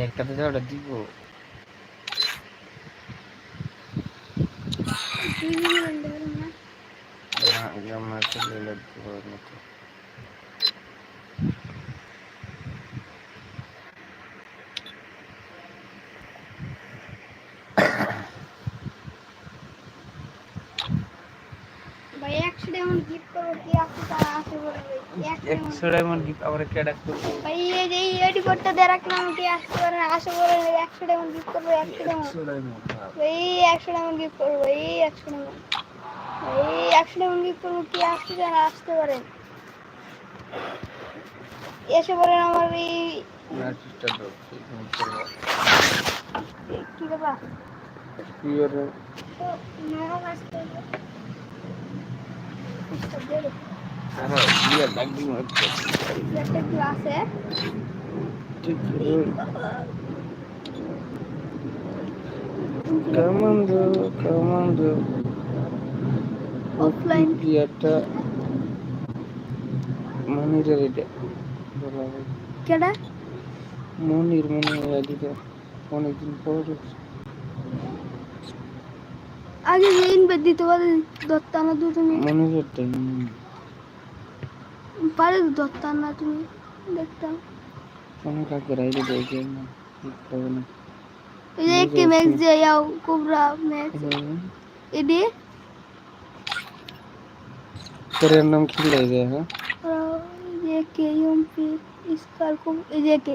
একটাতে যে ওটা দিব। আমার ভাই গিফট করব কি আপনি তারা আসে বলে ভাই একশো diamond- একশো ডায়মন্ড গিফট আবার কেডা করব ভাই এই এই আইডি কোডটা দিয়ে রাখলাম কি আসতে পারে আসে বলে একশো ডায়মন্ড গিফট করব একশো ডায়মন্ড। একশো ভাই একশো ডায়মন্ড গিফট করব এই ডায়মন্ড। এই ডায়মন্ড গিফট করব কি আসতে চান আসতে পারেন এসে আমার এই কি কি। আরে ঠিক কমান্ডো কমান্ডো অফলাইন বিয়েটা মনিরের এটা কেডা? মনির মনে হয় এদিকে অনেকদিন পর আগে যে ইনভাইট দিতে পারে দত্তা না দু তুমি মনিরেরটা পারে দত্তা না তুমি দেখতাম অনেক আগে রাইডে দেখে না ঠিক না। এই যে একটি ম্যাচ যে ইয়াও কোবরা ম্যাচ। এডি? তোর নাম কি লাগে হ্যাঁ যে কে ইউমপি স্কার কো এই যে কে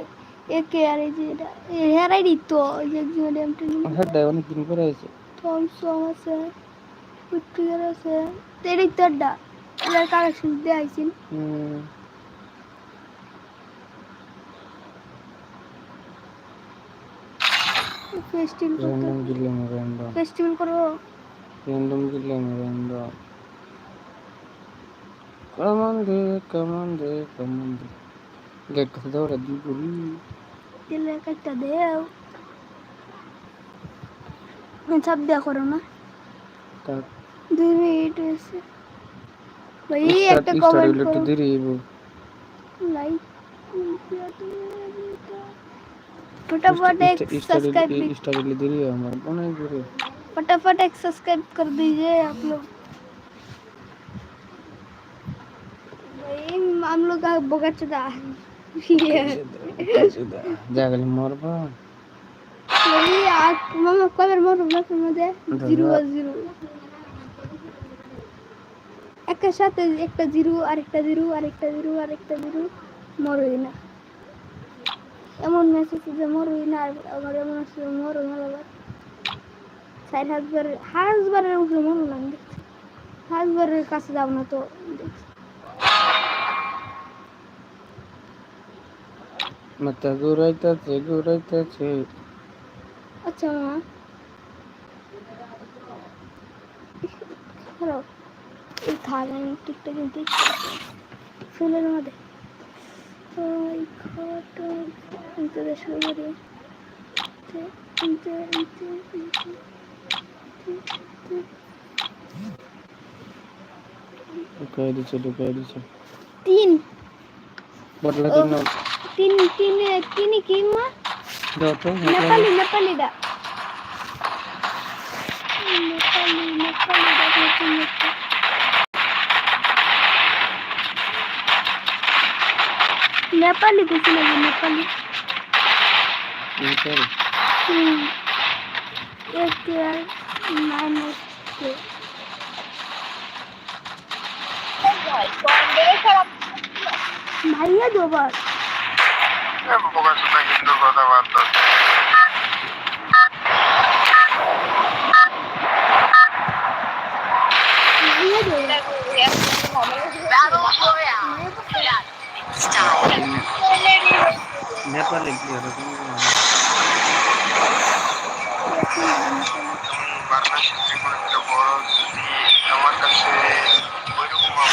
একে আর এই যে এটা এই হেরাই দিত এই যে একজন এমটি হ্যাঁ অনেকদিন পরে আছে থমসম আছে উইট্রিগার আছে তেরি তড্ডা এর কালেকশন দিয়ে আইছিন? হুম। করতে র্যান্ডম দিলাম র্যান্ডম ফেস্টিভ্যাল করো র্যান্ডম দিলাম র্যান্ডম কমান দে কমান দে কমান দে। দেখ কথা দৌড়া দি বলি দিলে একটা দেও। সব দেওয়া না। দুই মিনিট হয়েছে। ভাই একটা স্টার্ট কমেন্ট হইলে একটু করো দেরি হইব লাইক फटाफट एक सब्सक्राइब भी স্টার্ট হইলে দেরি হয় আমার অনেক দেরি फटाफट एक सब्सक्राइब कर दीजिए आप लोग भाई हम लोग का बोगा चुदा যা গেলে মরবা भाई आज मामा कब मारो ना फिर मुझे জিরো আর জিরো একটা সাথে একটা জিরো আরেকটা জিরো আরেকটা জিরো আরেকটা জিরো মরই না। এমন মেসেজ যে মরই না আর আমার এমন আছে যে মরই না আবার সাইড হাজবারের হাজবারের উপরে মরো না দেখছি। হাজবারের কাছে যাব না তো দেখছি। মাথা ঘুরাইতেছে ঘুরাইতেছে। আচ্ছা মা। খারাপ। এই খাল আমি টিকটক কিন্তু ফুলের মধ্যে। ওই খাটা ইনতে শুরু করি ঢুকাই ঢুকাই তিন। দিন তিন তিন তিন কি মা? দাও তো নেপালি নেপালি। দা নেপালি নেপালি দা নেপালি কিছু লাগে নেপালি নেপাল হুম এক আর হচ্ছে ভাইয়া দুবার হিন্দু কথাবার্তা ভাইয়া দুবার নেপালে কি আর তুমি একটা বড় যদি আমার কাছে ওইরকম আর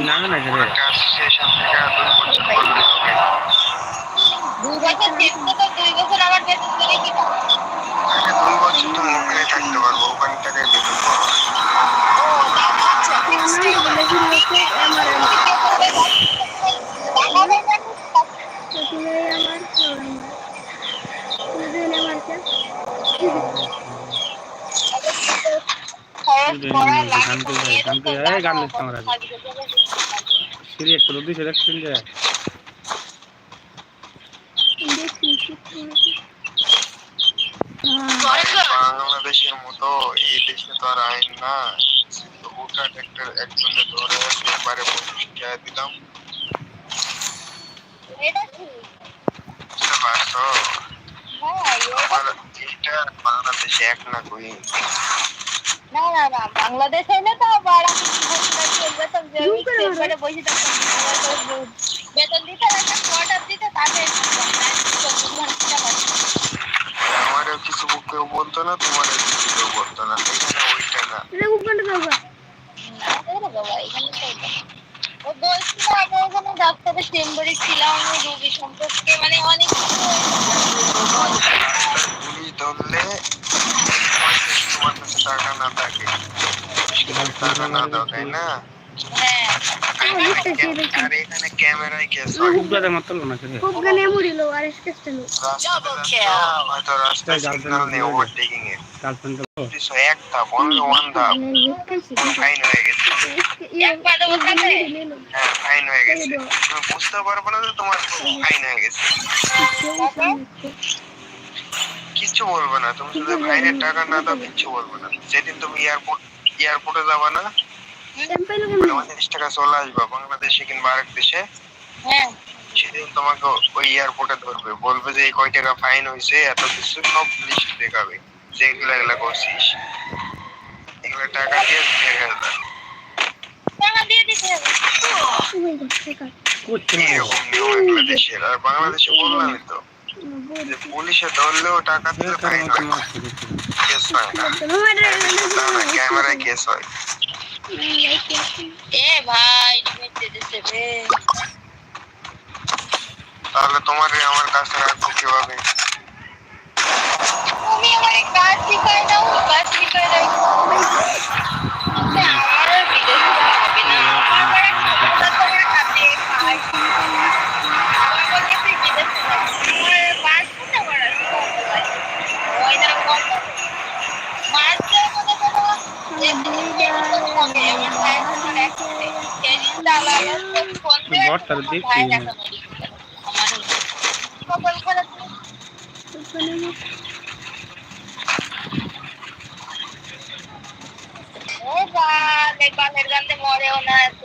না না কাজ সেখান দুই বছর দুই বছর আবার বেতন করে কি ওখানে দুই বছর ধরে ওখানে থাকতে পারবো ওখান থেকে বেতন পাবো গান লিখতে আমার সিলেক্ট করো দুই সিলেক্ট যায় বাংলাদেশের মতো এই দেশে তো আর আইন না তো হুটহাট একটা একজনের ধরে একবারে পরিষ্কার দিলাম বুঝতে পারছ আমার এটা বাংলাদেশে এক না কই না না না বাংলাদেশে না তো আবার আমি কি বলতে চাইছি, বেতন যে জুম আমি করে মারো। চেম্বারে বসে থাকতাম, বেতন দিতে একটা কোয়ার্টার দিতে তাতে আমারও কিছু কেউ বলতো না তোমারও কিছু কেউ বলতো না। এখানে ওইটা না। এটা যাবা বাবা, এখানে তো এটা। ও বলছিল আমি ওখানে ডাক্তারের চেম্বারে ছিলাম আমি রোগী সম্পর্কে মানে অনেক কিছু পুলিশ ধরলে তোমার কাছে টাকা না থাকে। টাকা না দাও তাই না? হ্যাঁ। আর এখানে ক্যামেরায় কেস ওই হয় হুকদাতে মাত্র না করে খুব গানে মরিল আর স্কেচটা লো রাস্তাতে যাচ্ছ, হয়তো রাস্তায় সিগন্যাল নেই ওভারটেকিং এর গার্লফ্রেন্ড তো পুলিশ এক ধাপ অনলি ওয়ান ধাপ ফাইন হয়ে গেছে একবার দেবো তাতে? হ্যাঁ ফাইন হয়ে গেছে তুমি বুঝতে পারবে না যে তোমার ফাইন হয়ে গেছে কিচ্ছু বলবে না তুমি যদি ফাইনের টাকা না দাও কিচ্ছু বলবে না যেদিন তুমি এয়ারপোর্ট এয়ারপোর্টে যাবা না পঞ্চাশ টাকা চলে আসবা বাংলাদেশে কিংবা আরেক দেশে। হ্যাঁ। সেদিন তোমাকে ওই এয়ারপোর্টে ধরবে। বলবে যে এই কয় টাকা ফাইন হয়েছে এত কিছু সব লিস্ট দেখাবে যে এগুলা এগুলা করছিস। এগুলা টাকা দিয়ে এগুলা দেশের। আর বাংলাদেশে বললামই তো যে পুলিশে ধরলেও টাকা দিলে ফাইন হয়। না কেস হয় না। ক্যামেরায় কেস হয়। এ ভাই লিমিট দিয়ে দিতে রে তাহলে তোমার আমার কাছে রাখব কীভাবে? তুমি আমার কাজ শিখাই দাও কাজ শিখাই দাও।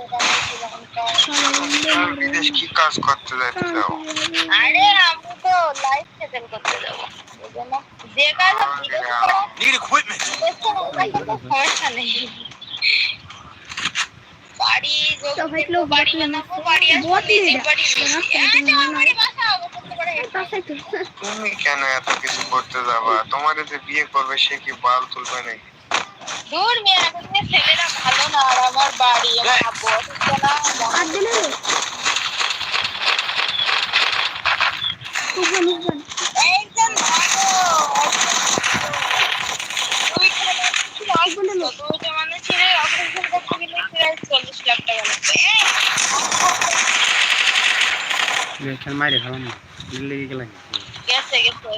গানে কীরকম কর। আর বিদেশ কি কাজ করতে যাইতে চাও আরে আমি তো লাইফ সেটেল করতে যাব বুঝলে না? যে কাজ আমি বিদেশে করো, নিড ইকুইপমেন্ট বিদেশে ওখানে কোনো সমস্যা নেই বাড়ি যদি তো ভাই দেখব, লোক বাড়ি বাটলে বানাবো, মারছে। বাড়ি আসব, বট নিয়ে নিজের যা। বাড়ি রাস্তা বেশি। দিয়ে আরে নিয়ে আমার নাও। বাড়ি বাসাবো, করতে পারে। তুমি কেন এত কিছু করতে যাবা তোমার যে বিয়ে করবে সে কি বাল তুলবে নাকি দূর মেয়ে এখনকার ছেলেরা ভালো না আর আমার বাড়ি আমার আব্বু অসুস্থ না এখানে মাইরে খালাম না লেগে গেলাম গেছে গেছে।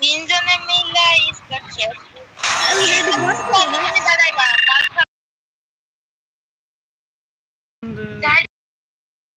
তিনজনে মিলে স্কট শেষ